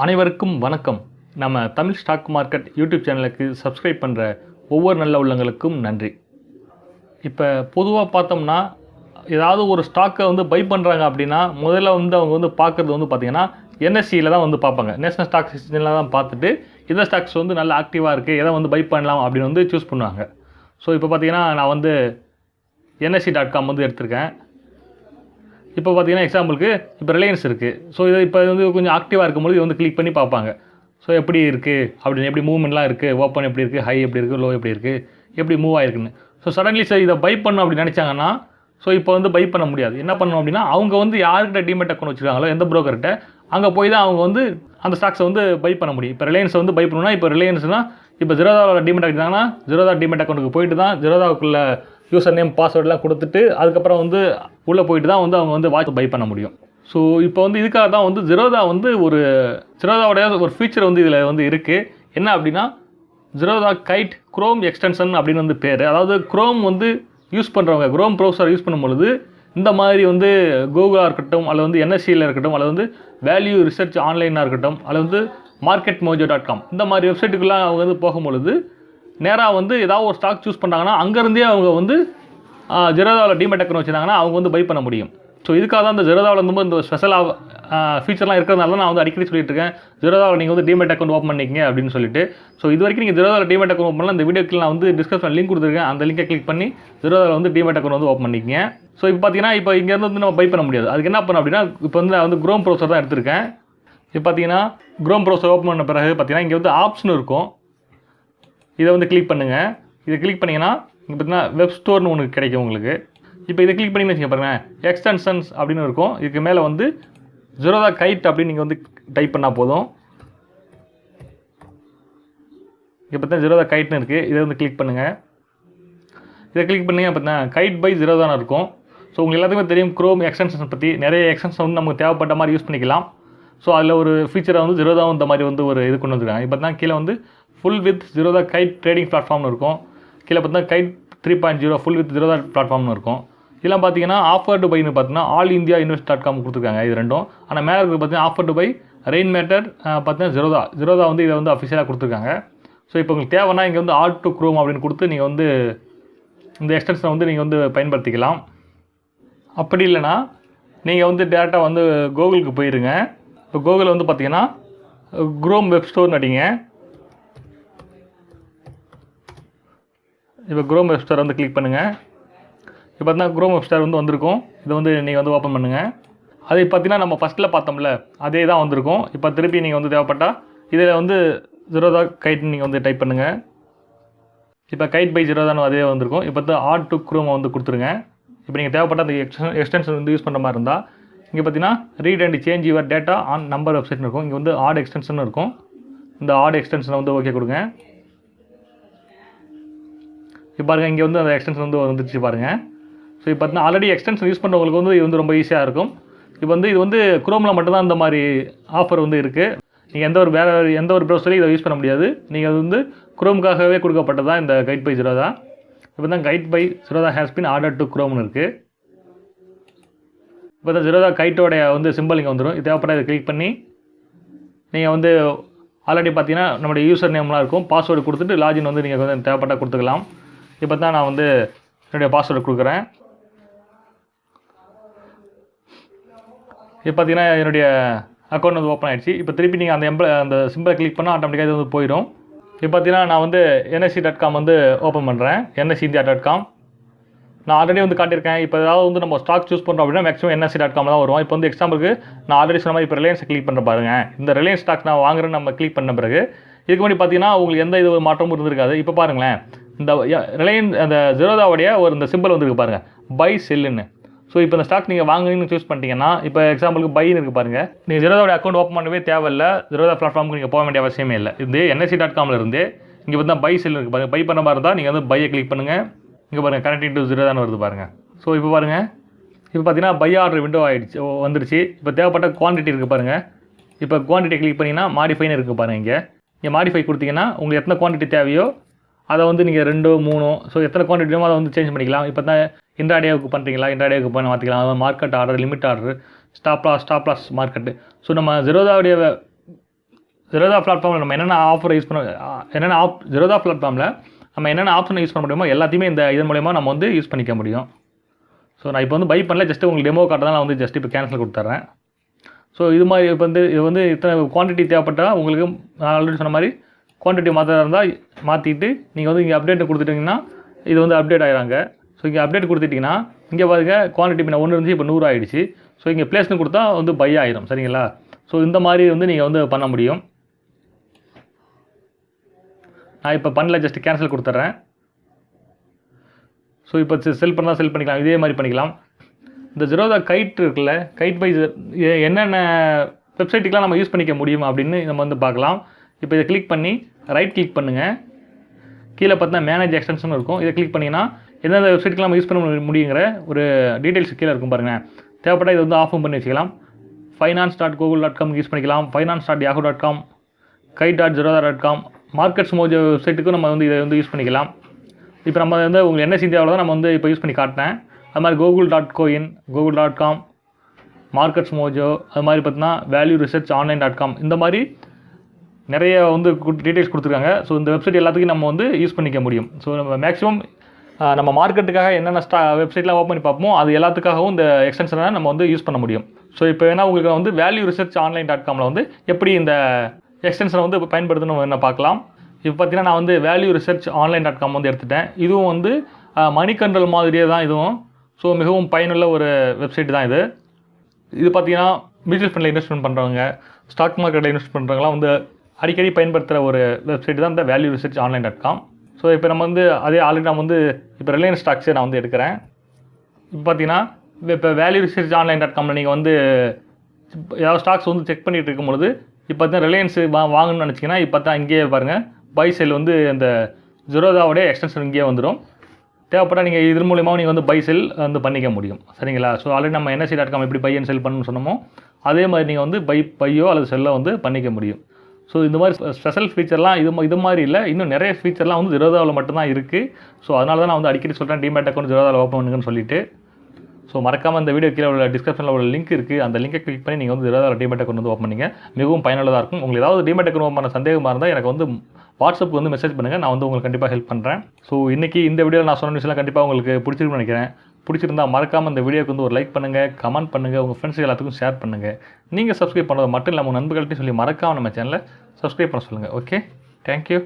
அனைவருக்கும் வணக்கம். நம்ம தமிழ் ஸ்டாக் மார்க்கெட் யூடியூப் சேனலுக்கு சப்ஸ்கிரைப் பண்ணுற ஒவ்வொரு நல்ல உள்ளங்களுக்கும் நன்றி. இப்போ பொதுவாக பார்த்தோம்னா ஏதாவது ஒரு ஸ்டாக்கை வந்து பை பண்ணுறாங்க அப்படின்னா முதல்ல வந்து அவங்க வந்து பார்க்குறது வந்து பார்த்திங்கன்னா என்எஸ்சியில் தான் வந்து பார்ப்பாங்க. நேஷனல் ஸ்டாக் எக்ஸ்சேஞ்சில் தான் பார்த்துட்டு எந்த ஸ்டாக்ஸ் வந்து நல்லா ஆக்டிவாக இருக்குது எதை வந்து பை பண்ணலாம் அப்படின்னு வந்து சூஸ் பண்ணுவாங்க. ஸோ இப்போ பார்த்தீங்கன்னா நான் வந்து என்எஸ்சி டாட் காம் வந்து எடுத்திருக்கேன். இப்போ பார்த்தீங்கன்னா எக்ஸாம்பிளுக்கு இப்போ ரிலையன்ஸ் இருக்குது ஸோ இது இப்போ வந்து கொஞ்சம் ஆக்டிவாக இருக்கும்போது இது வந்து கிளிக் பண்ணி பார்ப்பாங்க. ஸோ எப்படி இருக்குது அப்படின்னு எப்படி மூவ்மெண்ட்லாம் இருக்குது ஓப்பன் எப்படி இருக்குது ஹை எப்படி இருக்குது லோ எப்படி இருக்குது எப்படி மூவ் ஆகிருக்குன்னு ஸோ சடன்லி சார் இதை பை பண்ணணும் அப்படி நினச்சாங்கன்னா ஸோ இப்போ வந்து பை பண்ண முடியாது. என்ன பண்ணணும் அப்படின்னா அவங்க வந்து யார்கிட்ட டிமெட் அக்கௌண்ட் வச்சுருக்காங்களோ எந்த ப்ரோக்கர்கிட்ட அங்கே போய் தான் அவங்க வந்து அந்த ஸ்டாக்ஸை வந்து பை பண்ண முடியும். இப்போ ரிலையன்ஸ் வந்து பை பண்ணணும்னா இப்போ ரிலையன்ஸ்னால் இப்போ ஜிரோதாவில் டிமெட் ஆகிட்டாங்கன்னா ஜிரோதா டிமெட் அக்கௌண்ட்டுக்கு போயிட்டு தான் ஜிரோதாவுக்குள்ள யூசர் நேம் பாஸ்வேர்டெலாம் கொடுத்துட்டு அதுக்கப்புறம் வந்து உள்ளே போயிட்டு தான் வந்து அவங்க வந்து வாட்ச் பை பண்ண முடியும். ஸோ இப்போ வந்து இதுக்காக தான் வந்து ஜிரோதா வந்து ஒரு ஜிரோதாவுடைய ஒரு ஃபீச்சர் வந்து இதில் வந்து இருக்குது என்ன அப்படின்னா ஜிரோதா கைட் குரோம் எக்ஸ்டென்ஷன் அப்படின்னு வந்து பேர். அதாவது குரோம் வந்து யூஸ் பண்ணுறவங்க குரோம் ப்ரௌசர் யூஸ் பண்ணும் பொழுது இந்த மாதிரி வந்து கூகுளாக இருக்கட்டும் அல்லது வந்து என்எஸ்சியில் இருக்கட்டும் அல்லது வந்து வேல்யூ ரிசர்ச் ஆன்லைனாக இருக்கட்டும் அல்லது வந்து மார்க்கெட் மோஜோ டாட் காம் இந்த மாதிரி வெப்சைட்டுக்குலாம் அவங்க வந்து போகும்பொழுது நேராக வந்து ஏதாவது ஒரு ஸ்டாக் சூஸ் பண்ணாங்கன்னா அங்கேருந்தே அவங்க வந்து ஜெரோதாவில் டிமெட் வச்சுருந்தாங்கன்னா அவங்க வந்து பை பண்ண முடியும். ஸோ இதுக்காக தான் இந்த ஜெரோதாவில் வந்து இந்த ஸ்பெஷலாக ஃபீச்சர்லாம் இருக்கிறதுனால தான் நான் வந்து அடிக்கடி சொல்லிட்டு இருக்கேன். ஜெரோதாவில் நீங்கள் வந்து டிமெட் அக்கௌண்ட் ஓப்பன் பண்ணிக்கங்க அப்படின்னு சொல்லிட்டு. ஸோ இது வரைக்கும் நீங்கள் ஜெரோதாவில் டிமெட் அக்கௌண்ட் ஓப்பன் பண்ணலாம் இந்த வீடியோக்கு நான் வந்து டிஸ்கிரிப்ஷன் லிங்க் கொடுத்துருக்கேன். அந்த லிங்கை கிளிக் பண்ணி ஜெரோதாவில் வந்து டிமெட் அக்கௌண்ட் வந்து ஓப்பன் பண்ணிக்கங்க. ஸோ இப்போ பார்த்தீங்கன்னா இப்போ இங்கேருந்து வந்து நம்ம பை பண்ண முடியாது. அதுக்கு என்ன பண்ணணும் அப்படின்னா இப்போ வந்து நான் வந்து குரோம் ப்ரௌசர் தான் எடுத்திருக்கேன். இப்போ பார்த்தீங்கன்னா குரோம் ப்ரௌசர் ஓப்பன் பண்ண பிறகு பார்த்தீங்கன்னா இங்கே வந்து ஆப்ஷன் இருக்கும். இதை வந்து கிளிக் பண்ணுங்கள் இதை கிளிக் பண்ணிங்கன்னா இங்கே பார்த்தீங்கன்னா வெப் ஸ்டோர்னு ஒன்று கிடைக்கும் உங்களுக்கு. இப்போ இதை கிளிக் பண்ணி வச்சுக்க பாருங்கள் எக்ஸ்டென்ஷன்ஸ் அப்படின்னு இருக்கும். இதுக்கு மேலே வந்து ஜெரோதா கைட் அப்படின்னு நீங்கள் வந்து டைப் பண்ணால் போதும். இங்கே பார்த்தீங்கன்னா ஜெரோதா கைட்னு இருக்குது இதை வந்து கிளிக் பண்ணுங்கள் இதை கிளிக் பண்ணிங்க பார்த்தீங்கன்னா கைட் பை ஜீரோதான இருக்கும். ஸோ உங்களுக்கு எல்லாத்துக்குமே தெரியும் க்ரோம் எக்ஸ்டென்ஷன் பற்றி நிறைய எக்ஸ்டென்ஷன் வந்து நமக்கு தேவைப்பட்ட மாதிரி யூஸ் பண்ணிக்கலாம். ஸோ அதில் ஒரு ஃபீச்சரை வந்து ஜீரோதாவும் இந்த மாதிரி வந்து ஒரு இது கொண்டு வந்துருக்காங்க. இப்போ தான் கீழே வந்து full with Zerodha Kite trading பிளாட்ஃபார்ம்னு இருக்கும். கீழே பார்த்தீங்கன்னா Kite three point zero full with Zerodha பிளாட்ஃபார்ம்னு இருக்கும். இதெல்லாம் பார்த்தீங்கன்னா ஆஃபர் டு பைன்னு பார்த்தீங்கன்னா all India invest dot com கொடுத்துருக்காங்க. இது ரெண்டும். ஆனால் மேலே இருக்கிறது பார்த்தீங்கன்னா offer to buy rain matter பார்த்தீங்கன்னா ஜெரோதா ஜெரோதா வந்து இதை வந்து அஃபிஷியலாக கொடுத்துருக்காங்க. ஸோ இப்போ உங்களுக்கு தேவைன்னா இங்கே வந்து ஆல் டு குரோம் அப்படின்னு கொடுத்து நீங்கள் வந்து இந்த எக்ஸ்டென்ஷனை வந்து நீங்கள் வந்து பயன்படுத்திக்கலாம். அப்படி இல்லைன்னா நீங்கள் வந்து டேரெக்டாக வந்து கூகுளுக்கு போயிருங்க. இப்போ கூகுளில் வந்து பார்த்தீங்கன்னா குரோம் வெப் ஸ்டோர்னு அடிங்க இப்போ குரோம் வெப் ஸ்டோர் வந்து கிளிக் பண்ணுங்கள் இப்போ பார்த்தீங்கன்னா குரோம் வெப் ஸ்டோர் வந்து வந்திருக்கும். இதை வந்து நீங்கள் வந்து ஓப்பன் பண்ணுங்கள் அது பார்த்தீங்கன்னா நம்ம ஃபஸ்ட்டில் பார்த்தோம்ல அதே தான் வந்திருக்கும். இப்போ திருப்பி நீங்கள் வந்து தேவைப்பட்டால் இதில் வந்து ஜீரோதா கைட்னு நீங்கள் வந்து டைப் பண்ணுங்கள் இப்போ கைட் பை ஜீரோதான்னு அதே வந்திருக்கும். இப்போ வந்து ஆட் டு க்ரோமை வந்து கொடுத்துருங்க. இப்போ நீங்கள் தேவைப்பட்ட அந்த எக்ஸ்டன் எக்ஸ்டென்ஷன் வந்து யூஸ் பண்ணுற மாதிரி இருந்தால் இங்கே பார்த்தீங்கன்னா read and change your data on number வெப்சைட்னு இருக்கும். இங்கே வந்து ஆட் எக்ஸ்டென்ஷன் இருக்கும். இந்த ஆட் எக்ஸ்டென்ஷனை வந்து ஓகே கொடுங்க. இப்போ பாருங்கள் இங்கே வந்து அந்த எக்ஸ்டென்ஷன் வந்து வந்துருச்சு பாருங்கள் ஸோ இப்போ பார்த்தீங்கன்னா ஆல்ரெடி எக்ஸ்டென்ஷன் யூஸ் பண்ணுறவங்களுக்கு வந்து இது வந்து ரொம்ப ஈஸியாக இருக்கும். இப்போ வந்து இது வந்து குரோமில் மட்டும்தான் இந்த மாதிரி ஆஃபர் வந்து இருக்குது நீங்கள் எந்த ஒரு வேறு எந்த ஒரு ப்ரௌசரையும் இதை யூஸ் பண்ண முடியாது. நீங்கள் அது வந்து குரோமுக்காகவே கொடுக்கப்பட்டதான் இந்த கைட் பை ஜிரோதா இப்போ தான் Kite by Zerodha has been order to குரோம்னு இருக்குது இப்போ தான் ஜிரோதா கைட்டோடைய வந்து சிம்பிள் இங்கே வந்துடும் இது தேவைப்பட்ட இதை கிளிக் பண்ணி நீங்கள் வந்து ஆல்ரெடி பார்த்தீங்கன்னா நம்மளுடைய யூசர் நேம்லாம் இருக்கும். பாஸ்வேர்டு கொடுத்துட்டு லாகின் வந்து நீங்கள் வந்து தேவைப்பட்டால் கொடுத்துக்கலாம். இப்போ தான் நான் வந்து என்னுடைய பாஸ்வேர்டு கொடுக்குறேன். இப்போ பார்த்தீங்கன்னா என்னுடைய அக்கௌண்ட் வந்து ஓப்பன் ஆகிடுச்சு இப்போ திருப்பி நீங்கள் அந்த எம்பிள அந்த சிம்பிளை கிளிக் பண்ணால் ஆட்டோமேட்டிக்காக இது வந்து போயிடும். இப்போ பார்த்தீங்கன்னா நான் வந்து என்எஸ்சி டாட் காம் வந்து ஓப்பன் பண்ணுறேன் என்எஸ்சி இந்தியா டாட் காம் நான் ஆல்ரெடி வந்து காட்டியிருக்கேன். இப்போ ஏதாவது வந்து நம்ம ஸ்டாக் சூஸ் பண்ணுறோம் அப்படின்னா மேக்ஸிமம் என்எஸ்சி டாட் காம் தான் வரும். இப்போ வந்து எக்ஸாம்பிளுக்கு நான் ஆல்ரெடி சொன்ன மாதிரி இப்போ ரிலையன்ஸை கிளிக் பண்ணுற பாருங்க. இந்த ரிலையன்ஸ் ஸ்டாக் நான் வாங்குறேன்னு நம்ம கிளிக் பண்ண பிறகு இதுக்கு முன்னாடி பார்த்தீங்கன்னா உங்களுக்கு எந்த இது மாற்றமும் இருந்திருக்காது. இப்போ பாருங்களேன். இந்த ரிலையன்ஸ் அந்த ஜெரோதாவுடைய ஒரு இந்த சிம்பிள் வந்துருக்கு பாருங்கள் பை செல்லுன்னு ஸோ இப்போ இந்த ஸ்டாக் நீங்கள் வாங்குறீங்கன்னு சூஸ் பண்ணிட்டீங்கன்னா இப்போ எக்ஸாம்பிளுக்கு பைன்னு இருக்குது பாருங்கள் நீங்கள் ஜெரோதாவோட அக்கௌண்ட் ஓப்பன் பண்ணவே தேவையில்ல. ஜெரோதா பிளாட்ஃபார்முக்கு நீங்கள் போக வேண்டிய அவசியமே இல்லை. இது என்எஸ்சி டாட் காமில் இருந்து இங்கே வந்து பை செல் இருக்குது பாருங்கள் பை பண்ண மாதிரி இருந்தால் நீங்கள் வந்து பையை கிளிக் பண்ணுங்கள் இங்கே பாருங்கள் கனெக்டிங் டு ஜீரோதான்னு வருது பாருங்கள் ஸோ இப்போ பாருங்கள் இப்போ பார்த்தீங்கன்னா பை ஆர்டர் விண்டோ ஆகிடுச்சு வந்துருச்சு. இப்போ தேவைப்பட்ட குவான்டிட்டி இருக்குது பாருங்கள் இப்போ குவான்டிட்டி கிளிக் பண்ணிங்கன்னா மாடிஃபைன்னு இருக்குது பாருங்கள் இங்கே. இங்கே மாடிஃபை கொடுத்தீங்கன்னா உங்களுக்கு எத்தனை குவான்டிட்டி தேவையோ அதை வந்து நீங்கள் ரெண்டோ மூணோ ஸோ எத்தனை குவான்டிட்டியோ அதை வந்து சேஞ்ச் பண்ணிக்கலாம். இப்போ தான் இன்ட்ராடேவுக்கு பண்ணுறீங்களா இன்ட்ராடேவுக்கு பண்ண மாற்றிக்கலாம் market order limit order stop loss stop loss market so நம்ம ஜெரோதாவுடைய ஜெரோதா பிளாட்ஃபார்மில் நம்ம என்னென்ன ஆஃபர் யூஸ் பண்ண என்னென்ன ஆப் ஜெரோதா பிளாட்ஃபார்மில் நம்ம என்னென்ன ஆப்ஷன் யூஸ் பண்ண முடியுமோ எல்லாத்தையுமே இந்த இதன் மூலயமா நம்ம வந்து யூஸ் பண்ணிக்க முடியும். ஸோ நான் இப்போ வந்து பை பண்ணல ஜஸ்ட்டு உங்களுக்கு டெமோ காட்ட தான் நான் வந்து ஜஸ்ட் இப்போ கேன்சல் கொடுத்துட்றேன் ஸோ இது மாதிரி இப்போ வந்து இது வந்து இத்தனை குவான்டிட்டி தேவைப்பட்டால் உங்களுக்கு நான் ஆல்ரெடி சொன்ன மாதிரி குவான்டிட்டி மாற்றதாக இருந்தால் மாற்றிட்டு நீங்கள் வந்து இங்கே அப்டேட் கொடுத்துட்டிங்கன்னா இது வந்து அப்டேட் ஆகிறாங்க ஸோ இங்கே அப்டேட் கொடுத்துட்டிங்கன்னா இங்கே பாருங்க குவான்டிட்டி இப்போ ஒன்று இருந்துச்சு இப்போ நூறு ஆகிடுச்சு ஸோ இங்கே பிளேஸ்னு கொடுத்தா வந்து பை ஆயிரும் சரிங்களா? ஸோ இந்த மாதிரி வந்து நீங்கள் வந்து பண்ண முடியும். நான் இப்போ பண்ணல ஜஸ்ட் கேன்சல் கொடுத்துட்றேன். ஸோ இப்போ செல் பண்ணால் செல் பண்ணிக்கலாம் இதே மாதிரி பண்ணிக்கலாம். இந்த ஜெரோதா கைட் இருக்குல்ல கைட் பை என்னென்ன வெப்சைட்டுக்கெலாம் நம்ம யூஸ் பண்ணிக்க முடியும் அப்படின்னு நம்ம வந்து பார்க்கலாம். இப்போ இதை கிளிக் பண்ணி ரைட் கிளிக் பண்ணுங்கள் கீழே பார்த்தா மேனேஜ் எக்ஸ்டென்ஷன் இருக்கும். இதை கிளிக் பண்ணிங்கன்னா எந்தெந்த வெப்சைட்டுக்கெலாம் நம்ம யூஸ் பண்ண முடியுங்கிற ஒரு டீட்டெயில்ஸ் கீழே இருக்கும் பாருங்கள் தேவைப்பட்டால் இதை வந்து ஆஃபும் பண்ணி வச்சுக்கலாம். Finance dot Google dot com use பண்ணிக்கலாம். Finance dot Yahoo dot com Kite dot Zerodha dot com markets mojo வெப்சைட்டுக்கும் நம்ம வந்து இதை வந்து யூஸ் பண்ணிக்கலாம். இப்போ நம்ம வந்து உங்களுக்கு என்ன இந்தியாவில் தான் நம்ம வந்து இப்போ யூஸ் பண்ணி காட்டினேன் அது மாதிரி Google dot co in Google dot com markets mojo அது மாதிரி பார்த்தீங்கன்னா value research online dot com இந்த மாதிரி நிறைய வந்து டீட்டெயில்ஸ் கொடுத்துருக்காங்க. ஸோ இந்த வெப்சைட் எல்லாத்துக்கும் நம்ம வந்து யூஸ் பண்ணிக்க முடியும். ஸோ நம்ம மேக்ஸிமம் நம்ம மார்க்கெட்டுக்காக என்னென்ன ஸ்டா வெப்சைட்லாம் ஓப்பன் பண்ணி பார்ப்போமோ அது எல்லாத்துக்காகவும் இந்த எக்ஸ்டென்ஷனை நம்ம வந்து யூஸ் பண்ண முடியும். ஸோ இப்போ வேணால் உங்களுக்கு வந்து வேல்யூ ரிசர்ச் ஆன்லைன் டாட் காமில் வந்து எப்படி இந்த எக்ஸ்டென்ஷனை வந்து பயன்படுத்தணும் என்ன பார்க்கலாம். இப்போ பார்த்தீங்கன்னா நான் வந்து value research online dot com வந்து எடுத்துட்டேன். இதுவும் வந்து மணி கண்ட்ரோல் மாதிரியே தான் இதுவும். ஸோ மிகவும் பயனுள்ள ஒரு வெப்சைட் தான் இது. இது பார்த்தீங்கன்னா மியூச்சுவல் ஃபண்டில் இன்வெஸ்ட்மெண்ட் பண்ணுறவங்க ஸ்டாக் மார்க்கெட்டில் இன்வெஸ்ட் பண்ணுறவங்களாம் வந்து அடிக்கடி பயன்படுத்துகிற ஒரு வெப்சைட் தான் இந்த value research online dot com so இப்போ நம்ம வந்து அதே ஆல்ரெடி நான் வந்து இப்போ ரிலையன்ஸ் ஸ்டாக்ஸே நான் வந்து எடுக்கிறேன். இப்போ பார்த்தீங்கன்னா இப்போ வேல்யூ ரிசர்ச் ஆன்லைன் டாட் காமில் நீங்கள் வந்து ஏதாவது ஸ்டாக்ஸ் வந்து செக் பண்ணிட்டு இருக்கும்பொழுது இப்போ பார்த்தீங்கன்னா ரிலையன்ஸ் வா வாங்கணும்னு நினச்சிங்கன்னா இப்போ தான் இங்கேயே பாருங்கள் பை செல் வந்து இந்த ஜுரோதாவுடைய எக்ஸ்டென்ஷன் இங்கேயே வந்துடும். தேவைப்பட்டால் நீங்கள் இதன் மூலியமாக நீங்கள் வந்து பை செல் வந்து பண்ணிக்க முடியும். சரிங்களா? ஸோ ஆல்ரெடி நம்ம என்எஸ்சி டாட் காம் எப்படி பை அண்ட் செல் பண்ணணும்னு சொன்னோமோ அதே மாதிரி நீங்கள் வந்து பை பையோ அல்லது செல்லோ வந்து பண்ணிக்க முடியும். ஸோ இந்த மாதிரி ஸ்பெஷல் ஃபீச்சர்லாம் இது இது மாதிரி இல்லை. இன்னும் நிறைய ஃபீச்சர்லாம் வந்து ஜெரோதாவில் மட்டும்தான் இருக்குது ஸோ அதனால தான் நான் வந்து அடிக்கடி சொல்கிறேன் டிமேட் அக்கௌண்ட் ஜெரோதாவில் ஓப்பன் பண்ணுங்கன்னு சொல்லிட்டு. ஸோ மறக்காமல் இந்த வீடியோ கீழே உள்ள டிஸ்கிரிப்ஷனில் உள்ள லிங்க் இருக்குது அந்த லிங்கை கிளிக் பண்ணி நீங்கள் வந்து ஜெரோதாவில் டிமேட் அக்கௌண்ட் வந்து ஓப்பன் பண்ணிங்க. மிகவும் பயனுள்ளதாக இருக்கும். உங்களுக்கு ஏதாவது டிமேட் அக்கௌண்ட் ஓப்பன் பண்ண சந்தேகமாக இருந்தால் எனக்கு வந்து வாட்ஸ்அப்புக்கு வந்து மெசேஜ் பண்ணுங்கள் நான் வந்து உங்களுக்கு கண்டிப்பாக ஹெல்ப் பண்ணுறேன் ஸோ இன்றைக்கி இந்த வீடியோவில் நான் சொன்ன விஷயம்லாம் கண்டிப்பாக உங்களுக்கு பிடிச்சிருக்குன்னு நினைக்கிறேன். பிடிச்சிருந்தா மறக்காமல் இந்த வீடியோக்கு வந்து ஒரு லைக் பண்ணுங்கள் கமெண்ட் பண்ணுங்கள் உங்கள் ஃப்ரெண்ட்ஸ் எல்லாத்துக்கும் ஷேர் பண்ணுங்கள் நீங்கள் சப்ஸ்கிரைப் பண்ணது மட்டும் இல்லாமல் உங்கள் நண்பர்கள்ட்டையும் சொல்லி மறக்காமல் நம்ம சேனலை சப்ஸ்கிரைப் பண்ண சொல்லுங்கள் ஓகே தேங்க்யூ